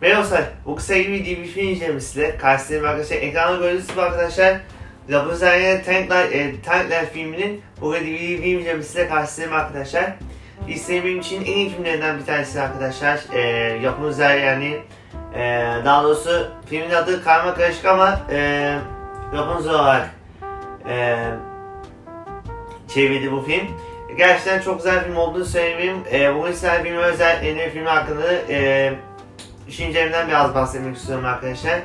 Merhaba arkadaşlar. Bu kısa bir film incelemesiyle karşınızdayım arkadaşlar. Ekranda gördüğünüz gibi arkadaşlar Rapunzel'in Tank e, Tank Life filminin bu DVD film incelemesiyle karşınızdayım arkadaşlar. Listenin benim için en iyi filmlerinden bir tanesi arkadaşlar. E, Rapunzel yani e, daha doğrusu filmin adı karma karışık ama e, Rapunzel olarak e, çevirdi bu film. Gerçekten çok güzel film olduğunu söylemeliyim. E, bugün sizlerle filme özel en iyi film hakkında e, düşüncelerimden biraz bahsetmek istiyorum arkadaşlar.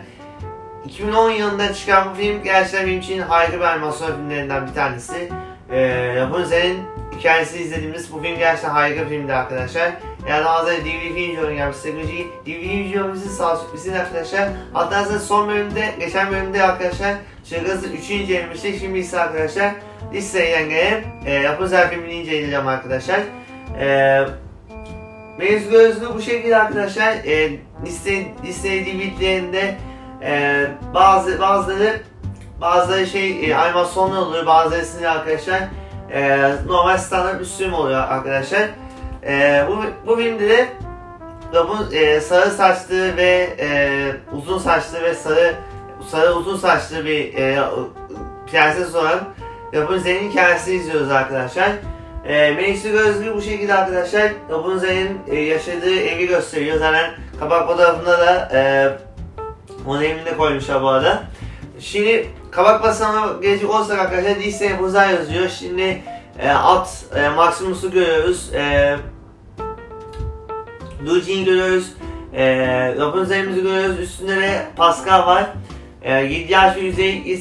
2010 yılında çıkan bu film gerçekten benim için harika bir animasyon filmlerinden bir tanesi. Ee, Rapunzel'in hikayesini izlediğimiz bu film gerçekten harika bir filmdi arkadaşlar. Yani daha önce DVD film yorum yapmıştık. DVD videomuzun sağ sürprizini arkadaşlar. Hatta size son bölümde, geçen bölümde arkadaşlar Çılgız'ın 3. incelemiştik. Şimdi ise arkadaşlar listeye gelen e, Rapunzel filmini inceleyeceğim arkadaşlar. Eee Mevzu gözlüğü bu şekilde arkadaşlar. E, liste liste DVD'lerinde e, bazı bazıları bazıları şey e, animasyonlu oluyor, bazıları arkadaşlar e, normal standart bir sürüm oluyor arkadaşlar. E, bu bu filmde de Rob'un e, sarı saçlı ve e, uzun saçlı ve sarı sarı uzun saçlı bir e, prenses olan Rapunzel'in hikayesini izliyoruz arkadaşlar. E, Melis'i gözlüğü bu şekilde arkadaşlar. Rapunzel'in e, yaşadığı evi gösteriyor. Zaten kapak fotoğrafında da e, onun evini de koymuşlar bu arada. Şimdi kabak basamına gelecek olsak arkadaşlar Disney Rapunzel yazıyor. Şimdi e, at e, Maximus'u görüyoruz. E, Luigi'yi görüyoruz. E, Rapunzel'imizi görüyoruz. Üstünde de Pascal var. E, 7 yaş ve yüzey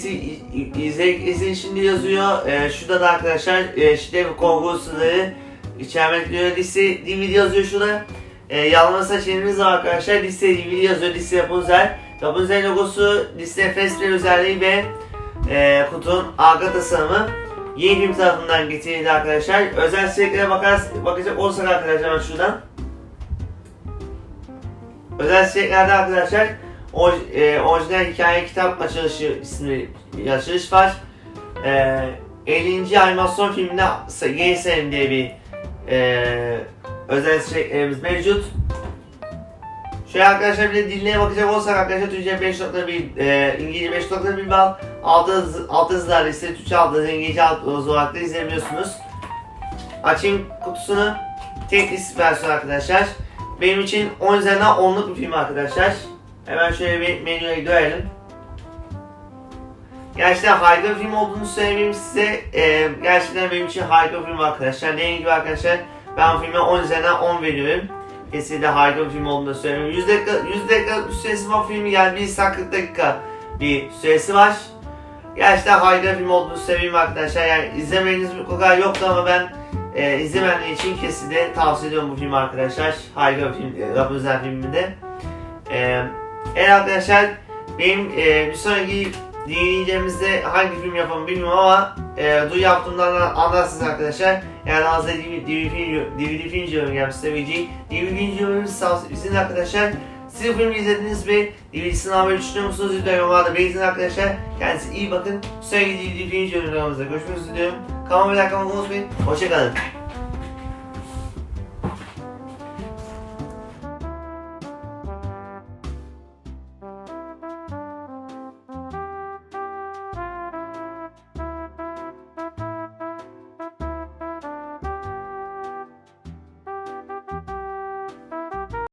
izleyicisi şimdi yazıyor. E, şurada da arkadaşlar e, şiddet ve korku sınırı içermekte liste DVD yazıyor şurada. E, yalnız saçlarımız var arkadaşlar. Liste DVD yazıyor. Liste Rapunzel. Rapunzel logosu liste Festival özelliği ve e, kutunun arka tasarımı yeni film tarafından getirildi arkadaşlar. Özel içeriklere bakacak olursak arkadaşlar şuradan. Özel içeriklerde arkadaşlar o, e, orijinal hikaye kitap açılışı isimli açılış var. E, 50. animasyon filminde Yeni Serim diye bir e, özel içeriklerimiz mevcut. Şöyle arkadaşlar bir de dinleye bakacak olsak arkadaşlar Türkçe 5.1, e, İngilizce 5.1 bal, altı, altı hızlar ise Türkçe altı hız, İngilizce altı hız olarak da izleyebiliyorsunuz. Açayım kutusunu. Tek disk versiyon arkadaşlar. Benim için 10 üzerinden 10'luk bir film arkadaşlar. Hemen şöyle bir menüye görelim. Gerçekten harika bir film olduğunu söyleyeyim size. Ee, gerçekten benim için harika bir film arkadaşlar. Dediğim gibi arkadaşlar ben filme 10 üzerinden 10 veriyorum. Kesinlikle harika bir film olduğunu söylüyorum. 100 dakika, 100 dakika süresi var filmin yani 1 saat 40 dakika bir süresi var. Gerçekten harika bir film olduğunu söyleyeyim arkadaşlar. Yani izlemeniz bu kadar yoktu ama ben e, izlemeyenler için kesinlikle tavsiye ediyorum bu filmi arkadaşlar. Harika bir film, e, Rapunzel filminde. E, evet arkadaşlar benim e, bir sonraki dinleyeceğimizde hangi film yapalım bilmiyorum ama e, du yaptığımdan anlarsınız arkadaşlar. Yani az da DVD, film, DVD film diyorum size VG. DVD film diyorum sizin arkadaşlar. Siz bu filmi izlediniz ve DVD'sini almayı düşünüyor musunuz? Lütfen yorumlarda belirtin arkadaşlar. Kendinize iyi bakın. Sonraki DVD film yorumlarımızda görüşmek üzere diyorum. Kanalıma bir atmayı unutmayın. Hoşçakalın.